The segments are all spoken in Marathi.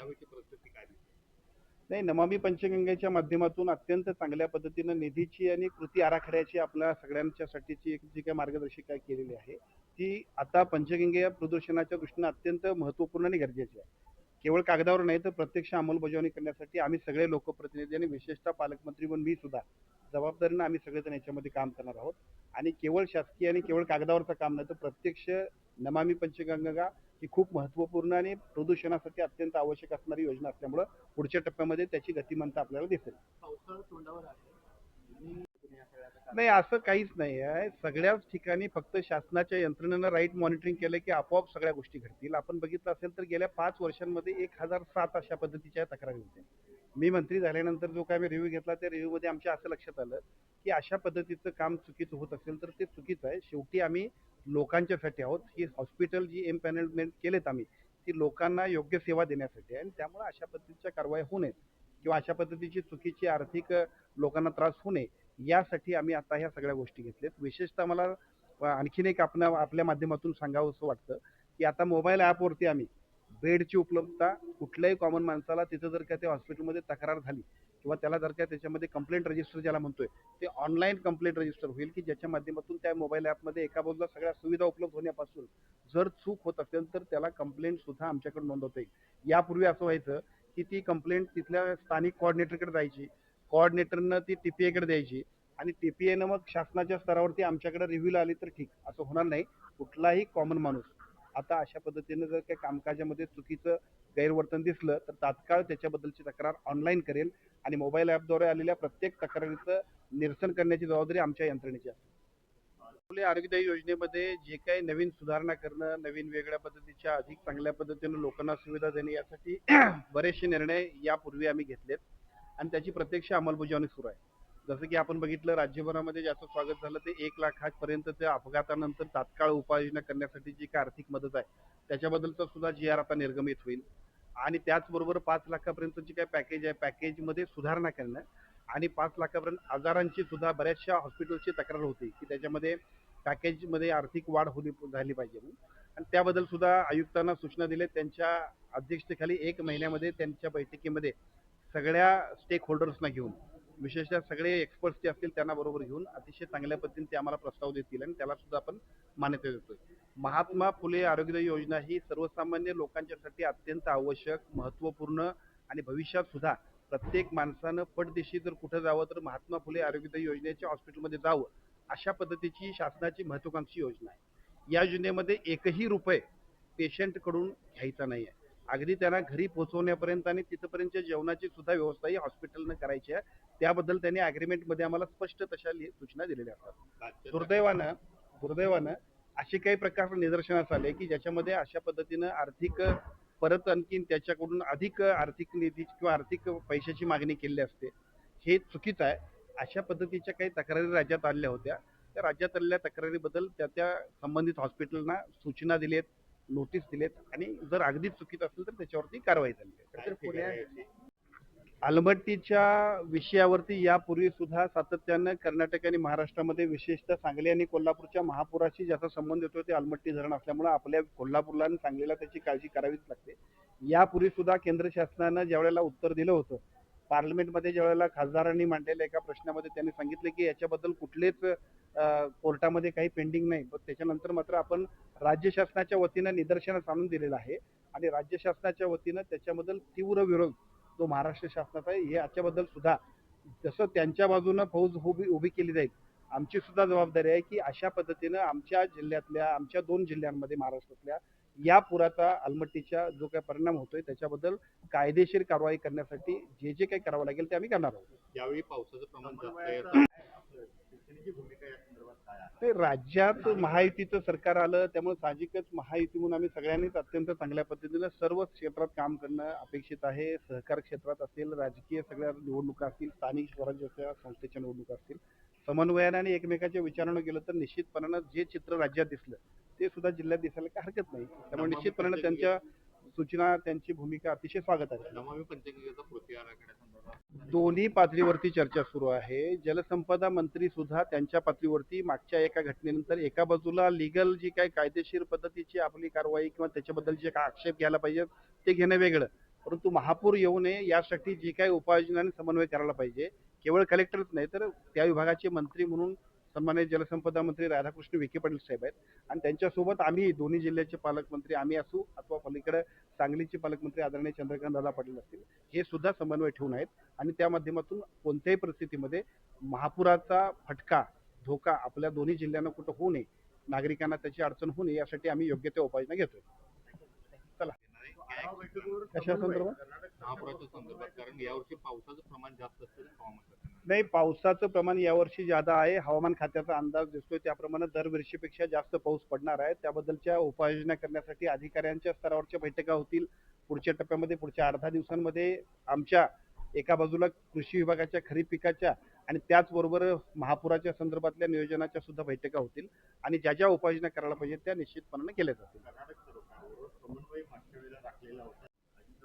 यावेळची परिस्थिती काय नाही नमामी पंचगंगेच्या माध्यमातून अत्यंत चांगल्या पद्धतीनं निधीची आणि कृती आराखड्याची आपल्या सगळ्यांच्यासाठीची एक जी काही मार्गदर्शिका केलेली आहे ती आता पंचगंगे प्रदूषणाच्या दृष्टीनं अत्यंत महत्त्वपूर्ण आणि गरजेची आहे. केवळ कागदावर नाही तर प्रत्यक्ष अंमलबजावणी करण्यासाठी आम्ही सगळे लोकप्रतिनिधी आणि विशेषतः पालकमंत्री म्हणून मी सुद्धा जबाबदारीनं आम्ही सगळेजण याच्यामध्ये काम करणार आहोत. आणि केवळ शासकीय आणि केवळ कागदावरचं काम नाही तर प्रत्यक्ष नमामी पंचगंगा ही खूप महत्त्वपूर्ण आणि प्रदूषणासाठी अत्यंत आवश्यक असणारी योजना असल्यामुळं पुढच्या टप्प्यामध्ये त्याची गतिमानता आपल्याला दिसेल. नाही असं काहीच नाही आहे. सगळ्याच ठिकाणी फक्त शासनाच्या यंत्रणेनं राईट मॉनिटरिंग केलं की आपोआप सगळ्या गोष्टी घडतील. आपण बघितलं असेल तर गेल्या पाच वर्षांमध्ये एक हजार सात अशा पद्धतीच्या तक्रारी होत्या. मी मंत्री झाल्यानंतर जो काय मी रिव्ह्यू घेतला त्या रिव्ह्यूमध्ये आमच्या असं लक्षात आलं की अशा पद्धतीचं काम चुकीचं होत असेल तर ते चुकीचं आहे. शेवटी आम्ही लोकांच्यासाठी आहोत. ही हॉस्पिटल जी एम्पॅनलमेंट केलेत आम्ही ती लोकांना योग्य सेवा देण्यासाठी आहे आणि त्यामुळे अशा पद्धतीच्या कारवाई होऊ नयेत किंवा अशा पद्धतीची चुकीची आर्थिक लोकांना त्रास होऊ नये यासाठी आम्ही आता ह्या सगळ्या गोष्टी घेतल्यात. विशेषतः मला आणखीन एक आपण आपल्या माध्यमातून सांगावं असं वाटतं की आता मोबाईल ॲपवरती आम्ही बेडची उपलब्धता कुठल्याही कॉमन माणसाला तिथं जर का त्या हॉस्पिटलमध्ये तक्रार झाली किंवा त्याला जर का त्याच्यामध्ये कंप्लेंट रजिस्टर ज्याला म्हणतोय ते ऑनलाईन कंप्लेंट रजिस्टर होईल की ज्याच्या माध्यमातून त्या मोबाईल ॲपमध्ये एका बाजूला सगळ्या सुविधा उपलब्ध होण्यापासून जर चूक होत असेल तर त्याला कंप्लेंट सुद्धा आमच्याकडे नोंदवता येईल. यापूर्वी असं व्हायचं की ती कंप्लेंट तिथल्या स्थानिक कोऑर्डिनेटरकडे जायची कोऑर्डिनेटरनं ती टीपीएकडे द्यायची आणि टीपीएनं मग शासनाच्या स्तरावरती आमच्याकडे रिव्ह्यूला आली तर ठीक असं होणार नाही. कुठलाही कॉमन माणूस आता अशा पद्धतीनं जर काही कामकाजामध्ये चुकीचं गैरवर्तन दिसलं तर तात्काळ त्याच्याबद्दलची तक्रार ऑनलाईन करेल आणि मोबाईल ॲपद्वारे आलेल्या प्रत्येक तक्रारीचं निरसन करण्याची जबाबदारी आमच्या यंत्रणेची आहे आपल्या आरोग्यदायी योजनेमध्ये जे काही नवीन सुधारणा करणं नवीन वेगळ्या पद्धतीच्या अधिक चांगल्या पद्धतीनं लोकांना सुविधा देणे यासाठी बरेचसे निर्णय यापूर्वी आम्ही घेतलेत. आणि त्याची प्रत्यक्ष अंमलबजावणी सुरू आहे. जसं की आपण बघितलं राज्यभरामध्ये ज्याचं स्वागत झालं ते एक लाखापर्यंत त्या अपघातानंतर तात्काळ उपाययोजना करण्यासाठी जी काय आर्थिक मदत आहे त्याच्याबद्दलचा सुद्धा जी आर आता निर्गमित होईल. आणि त्याचबरोबर पाच लाखापर्यंत जी काय पॅकेज आहे पॅकेजमध्ये सुधारणा करणं आणि पाच लाखापर्यंत आजारांची सुद्धा बऱ्याचशा हॉस्पिटलची तक्रार होती की त्याच्यामध्ये पॅकेजमध्ये आर्थिक वाढ होली झाली पाहिजे आणि त्याबद्दल सुद्धा आयुक्तांना सूचना दिल्या. त्यांच्या अध्यक्षतेखाली एक महिन्यामध्ये त्यांच्या बैठकीमध्ये सगळ्या स्टेक होल्डर्सना घेऊन विशेषतः सगळे एक्सपर्ट्स जे असतील त्यांना बरोबर घेऊन अतिशय चांगल्या पद्धतीने ते आम्हाला प्रस्ताव देतील आणि त्याला सुद्धा आपण मान्यता देतोय. महात्मा फुले आरोग्यदायी योजना ही सर्वसामान्य लोकांच्यासाठी अत्यंत आवश्यक महत्त्वपूर्ण आणि भविष्यात सुद्धा प्रत्येक माणसानं पटदिशी जर कुठं जावं तर महात्मा फुले आरोग्यदायी योजनेच्या हॉस्पिटलमध्ये जावं अशा पद्धतीची शासनाची महत्वाकांक्षी योजना आहे. या योजनेमध्ये एकही रुपये पेशंटकडून घ्यायचा नाही आहे अगदी त्यांना घरी पोहोचवण्यापर्यंत आणि तिथपर्यंतच्या जेवणाची सुद्धा व्यवस्था ही हॉस्पिटलनं करायची आहे. त्याबद्दल त्यांनी अग्रीमेंटमध्ये आम्हाला स्पष्ट तशा सूचना दिलेल्या असतात. दुर्दैवानं दुर्दैवानं असे काही प्रकार निदर्शनास आले की ज्याच्यामध्ये अशा पद्धतीनं आर्थिक परत आणखीन त्याच्याकडून अधिक आर्थिक निधी किंवा आर्थिक पैशाची मागणी केली असते. हे चुकीचं आहे. अशा पद्धतीच्या काही तक्रारी राज्यात आलेल्या होत्या. त्या राज्यात आलेल्या तक्रारीबद्दल त्या त्या संबंधित हॉस्पिटलना सूचना दिलेत नोटीस दिलेत आणि जर अगदीच चुकीचं असेल तर त्याच्यावरती कारवाई झाली. आहे. अलमट्टीच्या विषयावरती यापूर्वी सुद्धा सातत्यानं कर्नाटक आणि महाराष्ट्रामध्ये विशेषतः सांगली आणि कोल्हापूरच्या महापुराशी ज्याचा संबंध येतो ते अलमट्टी धरण असल्यामुळे आपल्या कोल्हापूरला आणि सांगलीला त्याची काळजी करावीच लागते. यापूर्वी सुद्धा केंद्र शासनानं ज्या वेळेला उत्तर दिलं होतं पार्लमेंटमध्ये ज्या वेळेला खासदारांनी मांडलेल्या एका प्रश्नामध्ये त्यांनी सांगितले की याच्याबद्दल कुठलेच कोर्टामध्ये काही पेंडिंग नाही. पण त्याच्यानंतर मात्र आपण राज्य शासनाच्या वतीनं निदर्शनास आणून दिलेलं आहे. आणि राज्य शासनाच्या वतीनं त्याच्याबद्दल तीव्र विरोध जो महाराष्ट्र शासनाचा आहे हे याच्याबद्दल सुद्धा जसं त्यांच्या बाजूनं फौज उभी उभी केली जाईल आमची सुद्धा जबाबदारी आहे की अशा पद्धतीनं आमच्या जिल्ह्यातल्या आमच्या दोन जिल्ह्यांमध्ये महाराष्ट्रातल्या या पुराचा अलमट्टीच्या जो काही परिणाम होतोय त्याच्याबद्दल कायदेशीर कारवाई करण्यासाठी जे जे काही करावं लागेल ते आम्ही करणार आहोत. यावेळी पावसाचं प्रमाण जास्त आहे. ते राज्यात महायुतीचं सरकार आलं त्यामुळे साहजिकच महायुती म्हणून आम्ही सगळ्यांनीच अत्यंत चांगल्या पद्धतीनं सर्व क्षेत्रात काम करणं अपेक्षित आहे. सहकार क्षेत्रात असेल राजकीय सगळ्या निवडणुका असतील स्थानिक स्वराज्याच्या संस्थेच्या निवडणुका असतील समन्वयाने आणि एकमेकाच्या विचारानं गेलं तर निश्चितपणानं जे चित्र राज्यात दिसलं ते सुद्धा जिल्ह्यात दिसायला काही हरकत नाही. त्यामुळे निश्चितपणानं त्यांच्या सूचना त्यांची भूमिका अतिशय स्वागत आहे. दोन्ही पातळीवरती चर्चा सुरू आहे. जलसंपदा मंत्री सुद्धा त्यांच्या पातळीवरती मागच्या एका घटनेनंतर एका बाजूला लिगल जी काही कायदेशीर पद्धतीची आपली कारवाई किंवा त्याच्याबद्दल जे काय आक्षेप घ्यायला पाहिजे ते घेणं वेगळं. परंतु महापूर येऊ नये यासाठी जी काही उपाययोजनांनी समन्वय करायला पाहिजे. केवळ कलेक्टरच नाही तर त्या विभागाचे मंत्री म्हणून सन्मान्य जलसंपदा मंत्री राधाकृष्ण विखे पाटील साहेब आहेत. आणि त्यांच्यासोबत आम्ही दोन्ही जिल्ह्याचे पालकमंत्री आम्ही असू अथवा पलीकडे सांगलीचे पालकमंत्री आदरणीय चंद्रकांत दादा पाटील असतील हे सुद्धा समन्वय ठेवून आहेत. आणि त्या माध्यमातून कोणत्याही परिस्थितीमध्ये महापुराचा फटका धोका आपल्या दोन्ही जिल्ह्यांना कुठं होऊ नये नागरिकांना त्याची अडचण होऊ नये यासाठी आम्ही योग्य त्या उपाययोजना घेतोय. बैठकीवर कशा संदर्भात? महापुराच्या संदर्भात कारण यावर्षी पावसाचं प्रमाण जास्त असतं हवामान. नाही पावसाचं प्रमाण यावर्षी ज्यादा आहे हवामान खात्याचा अंदाज दिसतोय त्याप्रमाणे दरवर्षीपेक्षा जास्त पाऊस पडणार आहे. त्याबद्दलच्या उपाययोजना करण्यासाठी अधिकाऱ्यांच्या स्तरावरच्या बैठका होतील. पुढच्या टप्प्यामध्ये पुढच्या दहा दिवसांमध्ये आमच्या एका बाजूला कृषी विभागाच्या खरीप पिकाच्या आणि त्याचबरोबर महापुराच्या संदर्भातल्या नियोजनाच्या सुद्धा बैठका होतील आणि ज्या ज्या उपाययोजना करायला पाहिजे त्या निश्चितपणाने केल्या जातील.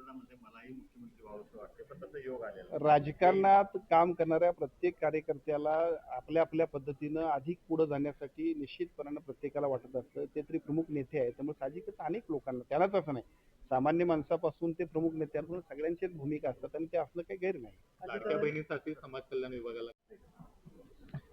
मलाही मुख्यमंत्री व्हावंसं वाटते पण तसं योग आलेला राजकारणात काम करणाऱ्या प्रत्येक कार्यकर्त्याला आपल्या आपल्या पद्धतीनं अधिक पुढे जाण्यासाठी निश्चितपणानं प्रत्येकाला वाटत असतं. ते तरी प्रमुख नेते आहेत. त्यामुळे साहजिकच अनेक लोकांना त्यालाच असं नाही. सामान्य माणसापासून ते प्रमुख नेत्यांपर्यंत सगळ्यांचीच भूमिका असतात आणि ते असणं काही गैर नाही. लाडक्या बहिणीसाठी समाज कल्याण विभागाला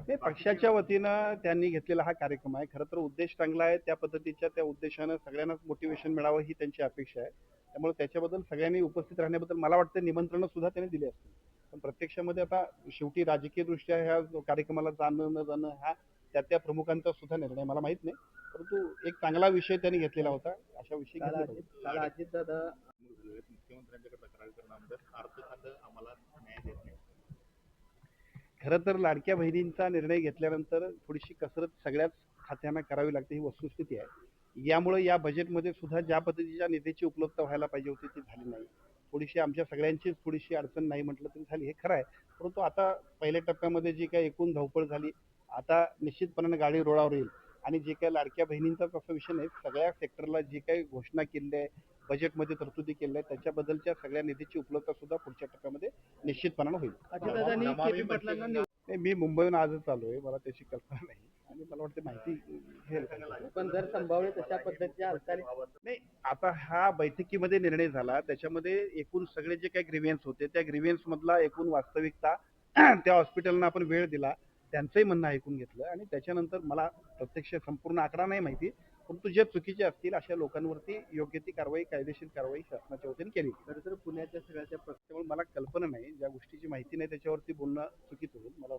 हे पक्षाच्या वतीनं त्यांनी घेतलेला हा कार्यक्रम आहे. खरं तर उद्देश चांगला आहे. त्या पद्धतीच्या त्या उद्देशानं सगळ्यांनाच मोटिवेशन मिळावं ही त्यांची अपेक्षा आहे. त्यामुळे त्याच्याबद्दल सगळ्यांनी उपस्थित राहण्याबद्दल मला वाटतं निमंत्रणं सुद्धा त्यांनी दिली असतील. पण प्रत्यक्षामध्ये आता शेवटी राजकीय दृष्ट्या ह्या कार्यक्रमाला जाणं न जाणं हा त्या त्या प्रमुखांचा सुद्धा निर्णय मला माहीत नाही. परंतु एक चांगला विषय त्यांनी घेतलेला होता. अशा विषयी मुख्यमंत्र्यांच्याकडे तक्रार खातं आम्हाला न्याय देत नाही. खरं तर लाडक्या बहिणींचा निर्णय घेतल्यानंतर थोडीशी कसरत सगळ्याच खात्यांना करावी लागते ही वस्तुस्थिती आहे. यामुळे या बजेटमध्ये सुद्धा ज्या पद्धतीच्या निधीची उपलब्धता व्हायला पाहिजे होती ती झाली नाही. थोडीशी आमच्या सगळ्यांचीच थोडीशी अडचण नाही म्हटलं तरी झाली हे खरं आहे. परंतु आता पहिल्या टप्प्यामध्ये जी काही एकूण धावपळ झाली आता निश्चितपणाने गाडी रोळावर येईल. आणि जे काही लाडक्या बहिणींचाच असा विषय नाही सगळ्या सेक्टरला जी काही घोषणा केली आहे बजेटमध्ये तरतुदी केल्या आहे त्याच्याबद्दलच्या सगळ्या निधीची उपलब्धता सुद्धा पुढच्या टप्प्यामध्ये निश्चितपणाने होईल. नाही. मी मुंबईहून आजच आलो आहे मला त्याची कल्पना नाही. आणि मला वाटते माहिती पण जर संभाव्य तशा पद्धतीच्या हालचाली नाही आता हा बैठकीमध्ये निर्णय झाला त्याच्यामध्ये एकूण सगळे जे काही ग्रीवियन्स होते त्या ग्रीवियन्स मधला एकूण वास्तविकता त्या हॉस्पिटलना आपण वेळ दिला. त्यांचंही म्हणणं ऐकून घेतलं आणि त्याच्यानंतर मला प्रत्यक्ष संपूर्ण आकडा नाही माहिती परंतु जे चुकीचे असतील अशा लोकांवरती योग्य ती कारवाई कायदेशीर कारवाई शासनाच्या वतीने केली खरं तर पुण्याच्या सगळ्याच्या त्यामुळे मला कल्पना नाही ज्या गोष्टीची माहिती नाही त्याच्यावरती बोलणं चुकीचं होईल मला